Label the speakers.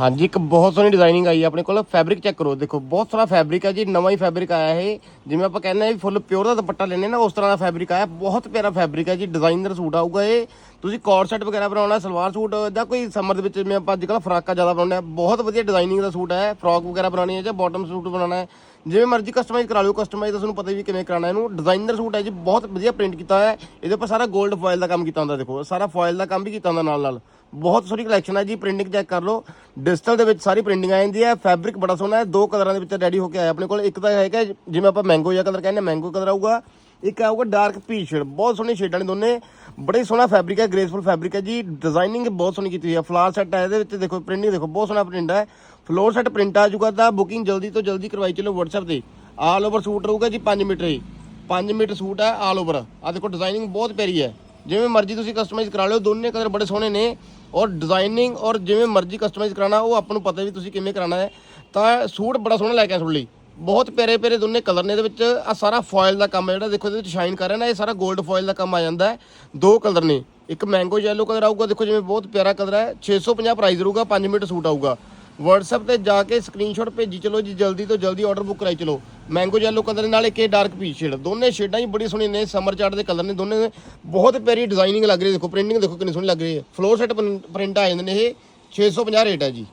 Speaker 1: ਹਾਂਜੀ, ਇੱਕ ਬਹੁਤ ਸੋਹਣੀ ਡਿਜ਼ਾਈਨਿੰਗ ਆਈ ਹੈ ਆਪਣੇ ਕੋਲ। ਫੈਬਰਿਕ ਚੈੱਕ ਕਰੋ, ਦੇਖੋ, ਬਹੁਤ ਸਾਰਾ ਫੈਬਰਿਕ ਹੈ ਜੀ, ਨਵਾਂ ਹੀ ਫੈਬਰਿਕ ਆਇਆ ਇਹ। ਜਿਵੇਂ ਆਪਾਂ ਕਹਿੰਦੇ ਆ ਵੀ ਫੁੱਲ ਪਿਓਰ ਦਾ ਦੁਪੱਟਾ ਲੈਣੇ ਨਾ, ਉਸ ਤਰ੍ਹਾਂ ਦਾ ਫੈਬਰਿਕ ਆਇਆ। ਬਹੁਤ ਪਿਆਰਾ ਫੈਬਰਿਕ ਹੈ ਜੀ ਡਿਜ਼ਾਈਨਰ ਸੂਟ ਆਊਗਾ ਇਹ। ਤੁਸੀਂ ਕੋਟ ਸੈਟ ਵਗੈਰਾ ਬਣਾਉਣਾ, ਸਲਵਾਰ ਸੂਟ ਜਾਂ ਕੋਈ ਸਮਰ ਦੇ ਵਿੱਚ ਜਿਵੇਂ ਆਪਾਂ ਅੱਜ ਕੱਲ੍ਹ ਫਰਾਕਾਂ ਜ਼ਿਆਦਾ ਬਣਾਉਂਦੇ ਆ, ਬਹੁਤ ਵਧੀਆ ਡਿਜ਼ਾਈਨਿੰਗ ਦਾ ਸੂਟ ਹੈ ਫਰੋਕ ਵਗੈਰਾ ਬਣਾਉਣੀ ਹੈ ਜਾਂ ਬਾਟਮ ਸੂਟ ਬਣਾਉਣਾ ਹੈ। ਜਿਵੇਂ ਮਰਜ਼ੀ ਕਸਟਮਾਈਜ਼ ਕਰਾ ਲਿਓ ਕਸਟਮਾਈਜ਼ ਤਾਂ ਤੁਹਾਨੂੰ ਪਤਾ ਵੀ ਕਿਵੇਂ ਕਰਾਉਣਾ ਇਹਨੂੰ। ਡਿਜ਼ਾਈਨਰ ਸੂਟ ਹੈ ਜੀ, ਬਹੁਤ ਵਧੀਆ ਪ੍ਰਿੰਟ ਕੀਤਾ ਹੋਇਆ ਇਹਦੇ ਉੱਪਰ ਸਾਰਾ 골ਡ ਫੋਇਲ ਦਾ ਕੰਮ ਕੀਤਾ ਹੁੰਦਾ, ਦੇਖੋ, ਸਾਰਾ ਫੋਇਲ ਦਾ ਕੰਮ ਵੀ ਕੀਤਾ ਹੁੰਦਾ ਨਾਲ ਨਾਲ ਬਹੁਤ ਸੋਹਣੀ ਕਲੈਕਸ਼ਨ ਹੈ ਜੀ ਪ੍ਰਿੰਟਿੰਗ ਚੈੱਕ ਕਰ ਲਓ। ਡਿਜੀਟਲ ਦੇ ਵਿੱਚ ਸਾਰੀ ਪ੍ਰਿੰਟਿੰਗ ਆ ਜਾਂਦੀ ਹੈ ਫੈਬਰਿਕ ਬੜਾ ਸੋਹਣਾ ਹੈ, ਦੋ ਕਲਰਾਂ ਦੇ ਵਿੱਚ ਰੈਡੀ ਹੋ ਕੇ ਆਇਆ ਆਪਣੇ ਕੋਲ। ਇੱਕ ਤਾਂ ਹੈਗਾ ਜਿਵੇਂ ਆਪਾਂ ਮੈਂਗੋ ਜਿਹਾ ਕਲਰ ਕਹਿੰਦੇ ਮੈਂਗੋ ਕਲਰ ਆਊਗਾ। ਇੱਕ ਆਊਗਾ ਡਾਰਕ ਪੀਚ ਸ਼ੇਡ ਬਹੁਤ ਸੋਹਣੀ ਸ਼ੇਡਾਂ ਨੇ ਦੋਨੇ। ਬੜੇ ਸੋਹਣਾ ਫੈਬਰਿਕ ਹੈ ਗ੍ਰੇਸਫੁਲ ਫੈਬਰਿਕ ਹੈ ਜੀ। ਡਿਜ਼ਾਈਨਿੰਗ ਬਹੁਤ ਸੋਹਣੀ ਕੀਤੀ ਹੋਈ ਹੈ। ਫਲਾਰ ਸੈੱਟ ਹੈ ਇਹਦੇ ਵਿੱਚ, ਦੇਖੋ ਪ੍ਰਿੰਟਿੰਗ ਦੇਖੋ, ਬਹੁਤ ਸੋਹਣਾ ਪ੍ਰਿੰਟ ਹੈ। ਫਲੋਰ ਸੈੱਟ ਪ੍ਰਿੰਟ ਆ ਜੂਗਾ ਤਾਂ ਬੁਕਿੰਗ ਜਲਦੀ ਤੋਂ ਜਲਦੀ ਕਰਵਾਈ ਚਲੋ WhatsApp ਤੇ। ਆਲ ਓਵਰ ਸੂਟ ਰਹੂਗਾ ਜੀ 5 ਮੀਟਰ ਹੀ। 5 ਮੀਟਰ ਸੂਟ ਹੈ ਆਲ ਓਵਰ ਆ ਦੇਖੋ ਡਿਜ਼ਾਈਨਿੰਗ ਬਹੁਤ ਪਿਆਰੀ ਹੈ। ਜਿਵੇਂ ਮਰਜ਼ੀ ਤੁਸੀਂ ਕਸਟਮਾਈਜ਼ ਕਰਾ ਲਿਓ, ਦੋਨੇ ਕਲਰ ਬੜੇ ਸੋਹਣੇ ਨੇ ਔਰ ਡਿਜ਼ਾਈਨਿੰਗ ਔਰ ਜਿਵੇਂ ਮਰਜ਼ੀ ਕਸਟਮਾਈਜ਼ ਕਰਾਣਾ ਉਹ ਆਪਾਂ ਨੂੰ ਪਤਾ ਵੀ ਤੁਸੀਂ ਕਿਵੇਂ ਕਰਾਣਾ ਹੈ। ਤਾਂ ਸੂਟ ਬੜਾ ਸੋਹਣਾ ਲੈ ਕੇ ਆ ਤੁਹਾਡੇ ਲਈ। ਬਹੁਤ ਪਿਆਰੇ ਪਿਆਰੇ ਦੋਨੇ ਕਲਰ ਨੇ ਇਹਦੇ ਵਿੱਚ। ਆ ਸਾਰਾ ਫੋਇਲ ਦਾ ਕੰਮ ਹੈ ਜਿਹੜਾ, ਦੇਖੋ ਇਹਦੇ ਵਿੱਚ ਸ਼ਾਈਨ ਕਰ ਰਿਹਾ ਨਾ, ਇਹ ਸਾਰਾ 골ਡ ਫੋਇਲ ਦਾ ਕੰਮ ਆ ਜਾਂਦਾ ਹੈ। ਦੋ ਕਲਰ ਨੇ। ਇੱਕ ਮੈਂਗੋ ਯੈਲੋ ਕਲਰ ਆਊਗਾ, ਦੇਖੋ ਜਿਵੇਂ ਬਹੁਤ ਪਿਆਰਾ ਕਲਰ ਹੈ। 650 ਪ੍ਰਾਈਸ ਰਹੂਗਾ 5 ਮਿੰਟ ਸੂਟ ਆਊਗਾ। WhatsApp ਤੇ ਜਾ ਕੇ ਸਕਰੀਨਸ਼ਾਟ ਭੇਜੀ ਚਲੋ ਜੀ, ਜਲਦੀ ਤੋਂ ਜਲਦੀ ਆਰਡਰ ਬੁੱਕ ਕਰਾਈ ਚਲੋ। ਮੈਂਗੋ ਯੈਲੋ ਕਲਰ ਨਾਲ ਇੱਕ ਇਹ ਡਾਰਕ ਪੀਚ ਸ਼ੇਡ ਦੋਨੇ ਸ਼ੇਡਾਂ ਹੀ ਬੜੀ ਸੋਹਣੀ ਨੇ ਸਮਰ ਚਾਰਟ ਦੇ ਕਲਰ ਨੇ। ਦੋਨੇ ਬਹੁਤ ਪਿਆਰੀ ਡਿਜ਼ਾਈਨਿੰਗ ਲੱਗ ਰਹੀ ਦੇਖੋ ਪ੍ਰਿੰਟਿੰਗ ਦੇਖੋ ਕਿੰਨੀ ਸੋਹਣੀ ਲੱਗ ਰਹੀ ਹੈ। ਫਲੋਰ ਸੈਟ ਪ੍ਰਿੰਟ ਆ ਜਾਂਦੇ ਨੇ ਇਹ। 650 ਰੇਟ ਹੈ ਜੀ।